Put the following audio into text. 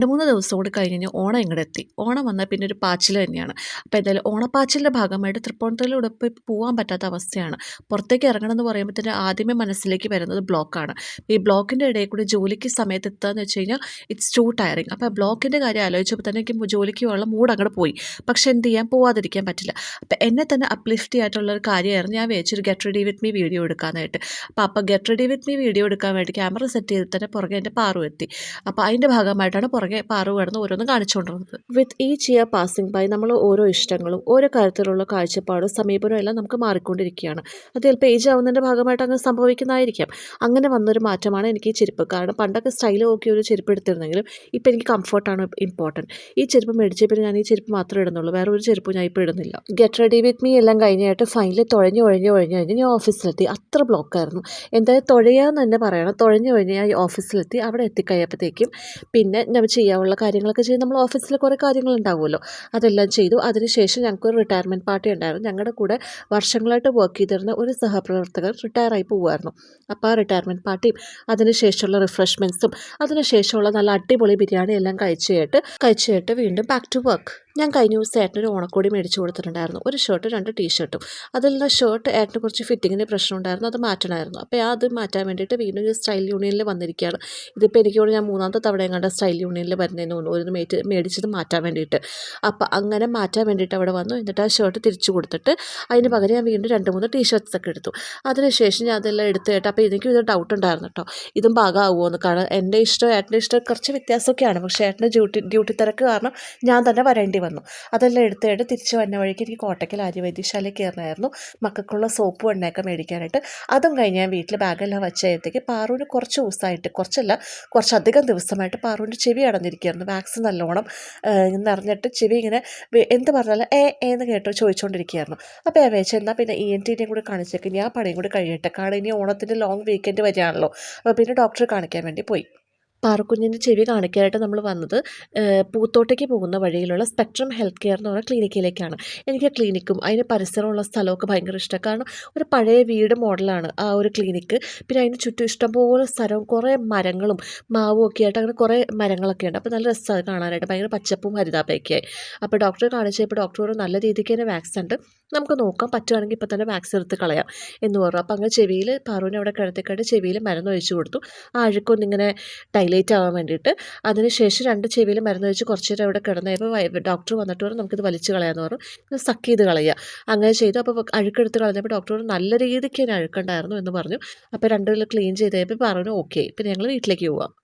രണ്ട് മൂന്ന് ദിവസം കൂടി കഴിഞ്ഞ് ഓണം ഇങ്ങോട്ട് എത്തി. ഓണം വന്നാൽ പിന്നെ ഒരു പാച്ചിൽ തന്നെയാണ്. അപ്പോൾ എന്തായാലും ഓണപ്പാച്ചിലിന്റെ ഭാഗമായിട്ട് തൃപ്പൂണിത്തുറയിലൂടെ ഇപ്പോൾ പോകാൻ പറ്റാത്ത അവസ്ഥയാണ്. പുറത്തേക്ക് ഇറങ്ങണം എന്ന് പറയുമ്പോൾ തന്നെ ആദ്യമേ മനസ്സിലേക്ക് വരുന്നത് ബ്ലോക്കാണ്. ഈ ബ്ലോക്കിന്റെ ഇടയിൽ കൂടി ജോലിക്ക് സമയത്ത് എത്തുകയെന്ന് വെച്ച് കഴിഞ്ഞാൽ ഇറ്റ്സ് ടു ടയറിങ് അപ്പോൾ ബ്ലോക്കിന്റെ കാര്യം ആലോചിച്ചപ്പോൾ തന്നെ എനിക്ക് ജോലിക്ക് ഉള്ള മൂഡ് അങ്ങോട്ട് പോയി. പക്ഷേ എന്ത് ചെയ്യാൻ പോവാതിരിക്കാൻ പറ്റില്ല. അപ്പോൾ എന്നെ തന്നെ അപ്ലിഫ്റ്റ് ആയിട്ടുള്ള ഒരു കാര്യമായിരുന്നു ഞാൻ വെച്ചൊരു get ready with me video എടുക്കാനായിട്ട്. അപ്പോൾ അപ്പോൾ get ready with me video എടുക്കാൻ വേണ്ടി ക്യാമറ സെറ്റ് ചെയ്ത് തന്നെ പുറകെ എന്റെ പാറു എത്തി. അപ്പോൾ അതിന്റെ ഭാഗമായിട്ടാണ് പുറകെ പാറു കിടന്ന് ഓരോന്നും കാണിച്ചുകൊണ്ടിരുന്നത് with each year passing by നമ്മൾ ഓരോ ഇഷ്ടങ്ങളും ഓരോ കാര്യത്തിലുള്ള കാഴ്ചപ്പാടും സമീപനവും എല്ലാം നമുക്ക് മാറിക്കൊണ്ടിരിക്കുകയാണ്. അത് ചിലപ്പോൾ ഏജ് ആവുന്നതിന്റെ ഭാഗമായിട്ട് അങ്ങനെ സംഭവിക്കുന്നതായിരിക്കാം. അങ്ങനെ വന്നൊരു മാറ്റമാണ് എനിക്ക് ഈ ചെരുപ്പ്. കാരണം പണ്ടൊക്കെ സ്റ്റൈൽ നോക്കി ഒരു ചെരുപ്പ് എടുത്തിരുന്നെങ്കിലും ഇപ്പോൾ എനിക്ക് കംഫർട്ടാണ് ഇമ്പോർട്ടന്റ് ഈ ചെരുപ്പ് മേടിച്ച പിന്നെ ഞാൻ ഈ ചെരുപ്പ് മാത്രമേ ഇടുന്നുള്ളൂ. വേറെ ഒരു ചെരുപ്പ് ഞാൻ ഇപ്പോൾ ഇടുന്നില്ല. ഗെറ്റ് റെഡി വിത്ത് മീ എല്ലാം കഴിഞ്ഞായിട്ട് ഫൈനലി തുഴഞ്ഞു ഒഴിഞ്ഞു ഒഴിഞ്ഞു കഴിഞ്ഞ് ഞാൻ ഓഫീസിലെത്തി അത്ര ബ്ലോക്കായിരുന്നു എന്തായാലും തുഴയാന്ന് തന്നെ പറയണം. തുഴഞ്ഞു ഒഴിഞ്ഞ് ഞാൻ ഓഫീസിലെത്തി അവിടെ എത്തിക്കഴിയപ്പോഴത്തേക്കും പിന്നെ നമ്മൾ ചെയ്യാനുള്ള കാര്യങ്ങളൊക്കെ ചെയ്ത് നമ്മൾ ഓഫീസിൽ കുറേ കാര്യങ്ങളുണ്ടാവുമല്ലോ. അതെല്ലാം ചെയ്തു. അതിനുശേഷം ഞങ്ങൾക്കൊരു റിട്ടയർമെന്റ് പാർട്ടി ഉണ്ടായിരുന്നു. ഞങ്ങളുടെ കൂടെ വർഷങ്ങളായിട്ട് വർക്ക് ചെയ്തിരുന്ന ഒരു സഹപ്രവർത്തകർ റിട്ടയറായി പോകുമായിരുന്നു അപ്പോൾ ആ റിട്ടയർമെന്റ് പാർട്ടിയും അതിനുശേഷമുള്ള റിഫ്രഷ്മെന്റ്സും അതിനുശേഷമുള്ള നല്ല അടിപൊളി ബിരിയാണി എല്ലാം കഴിച്ചിട്ട് കഴിച്ചിട്ട് വീണ്ടും ബാക്ക് ടു വർക്ക് ഞാൻ കഴിഞ്ഞ ദിവസം ഏട്ടനൊരു ഓണക്കോടി മേടിച്ച് കൊടുത്തിട്ടുണ്ടായിരുന്നു. ഒരു ഷർട്ടും രണ്ട് ടീഷർട്ടും അതിൽ നിന്ന് ഷർട്ട് ഏട്ടന് കുറച്ച് ഫിറ്റിങ്ങിന്റെ പ്രശ്നം ഉണ്ടായിരുന്നു. അത് മാറ്റണമായിരുന്നു. അപ്പോൾ അത് മാറ്റാൻ വേണ്ടിയിട്ട് വീണ്ടും ഈ സ്റ്റൈൽ യൂണിയനിൽ വന്നിരിക്കുകയാണ്. ഇതിപ്പോൾ എനിക്കോട് ഞാൻ മൂന്നാമത്തെ തവണ എങ്ങാണ്ട് സ്റ്റൈൽ യൂണിയനിൽ വരുന്നതിന് തോന്നുന്നു ഒരു മേറ്റ് മേടിച്ചത് മാറ്റാൻ വേണ്ടിയിട്ട്. അപ്പോൾ അങ്ങനെ മാറ്റാൻ വേണ്ടിയിട്ട് അവിടെ വന്നു. എന്നിട്ട് ആ ഷർട്ട് തിരിച്ചു കൊടുത്തിട്ട് അതിന് പകരം ഞാൻ വീണ്ടും രണ്ട് മൂന്ന് ടീഷർട്ട്സ് ഒക്കെ എടുത്തു. അതിനുശേഷം ഞാൻ അതെല്ലാം എടുത്ത് കേട്ടോ അപ്പോൾ എനിക്കും ഇത് ഡൗട്ട് ഉണ്ടായിരുന്നു കേട്ടോ. ഇതും ഭാഗമാകുമോ എന്ന്. കാരണം എന്റെ ഇഷ്ടം ഏട്ടന്റെ ഇഷ്ടം കുറച്ച് വ്യത്യാസമൊക്കെയാണ്. പക്ഷേ ഏട്ടന്റെ ഡ്യൂട്ടി ഡ്യൂട്ടി തിരക്ക് കാരണം ഞാൻ തന്നെ വരേണ്ടി വന്നു. അതെല്ലാം എടുത്തിട്ട് തിരിച്ചു വന്ന വഴിക്ക് എനിക്ക് കോട്ടയ്ക്കൽ ആര്യവൈദ്യശാലയിൽ കയറണമായിരുന്നു. മക്കൾക്കുള്ള സോപ്പ് എണ്ണയൊക്കെ മേടിക്കാനായിട്ട്. അതും കഴിഞ്ഞ് ഞാൻ വീട്ടിൽ ബാഗെല്ലാം വെച്ചപ്പോഴത്തേക്ക് പാറുവിന് കുറച്ച് ദിവസമായിട്ട് കുറച്ചല്ല കുറച്ചധികം ദിവസമായിട്ട് പാറുവിന്റെ ചെവി അടഞ്ഞിരിക്കുകയായിരുന്നു. വാക്സിൻ നല്ലോണം നിറഞ്ഞിട്ട് ചെവി ഇങ്ങനെ എന്ത് പറഞ്ഞാലും ഏ എന്ന് കേട്ടോ ചോദിച്ചുകൊണ്ടിരിക്കുകയായിരുന്നു അപ്പോൾ ഞാൻ വെച്ചാൽ എന്നാൽ പിന്നെ ഇ എൻ ടിനെയും കൂടി കാണിച്ചേക്ക്. ഞാൻ പണിയും കൂടി കഴിയട്ടെ. കാരണം ഇനി ഓണത്തിന്റെ ലോങ് വീക്കെൻഡ് വരികയാണല്ലോ. അപ്പോൾ പിന്നെ ഡോക്ടറെ കാണിക്കാൻ വേണ്ടി പോയി. പാറക്കുഞ്ഞിന്റെ ചെവി കാണിക്കാനായിട്ട് നമ്മൾ വന്നത് പൂത്തോട്ടയ്ക്ക് പോകുന്ന വഴിയിലുള്ള സ്പെക്ട്രം ഹെൽത്ത് കെയർ എന്ന് പറഞ്ഞ ക്ലിനിക്കിലേക്കാണ്. എനിക്ക് ആ ക്ലിനിക്കും അതിന് പരിസരമുള്ള സ്ഥലമൊക്കെ ഭയങ്കര ഇഷ്ടമാണ്. കാരണം ഒരു പഴയ വീട് മോഡലാണ് ആ ഒരു ക്ലിനിക്ക്. പിന്നെ അതിന് ചുറ്റും ഇഷ്ടംപോലെ സ്ഥലവും കുറേ മരങ്ങളും മാവും ഒക്കെ ആയിട്ട് അങ്ങനെ കുറേ മരങ്ങളൊക്കെ ഉണ്ട്. അപ്പോൾ നല്ല രസമാണ് കാണാനായിട്ട്. ഭയങ്കര പച്ചപ്പും ഹരിതാപയൊക്കെ ആയി. അപ്പോൾ ഡോക്ടറെ കാണിച്ചപ്പോൾ ഡോക്ടർ നല്ല രീതിക്ക് തന്നെ വാക്സിൻ ഉണ്ട്. നമുക്ക് നോക്കാം. പറ്റുവാണെങ്കിൽ ഇപ്പോൾ തന്നെ വാക്സിൻ എടുത്ത് കളയാം എന്ന് പറഞ്ഞു. അപ്പോൾ അങ്ങനെ ചെവിയിൽ പാറുവിനെ അവിടെ കിടത്തിക്കാണ്ട് ചെവിയിൽ മരുന്ന് ഒഴിച്ചു കൊടുത്തു. ആ അഴുക്കൊന്നിങ്ങനെ ഡൈലേറ്റ് ആവാൻ വേണ്ടിയിട്ട്. അതിനുശേഷം രണ്ട് ചെവിയിൽ മരുന്ന് വെച്ച് കുറച്ച് നേരം അവിടെ കിടന്നപ്പോൾ ഡോക്ടർ വന്നിട്ട് പറഞ്ഞു നമുക്കിത് വലിച്ച് കളയാമെന്ന് പറഞ്ഞു. സക്ക് ചെയ്ത് കളയുക. അങ്ങനെ ചെയ്തു. അപ്പോൾ അഴുക്കെടുത്ത് കളഞ്ഞപ്പോൾ ഡോക്ടർ നല്ല രീതിക്ക് തന്നെ അഴുക്കുണ്ടായിരുന്നു എന്ന് പറഞ്ഞു. അപ്പോൾ രണ്ടുപേരും ക്ലീൻ ചെയ്തപ്പോൾ പറഞ്ഞു ഓക്കെ ഇപ്പം ഞങ്ങൾ വീട്ടിലേക്ക് പോവാം.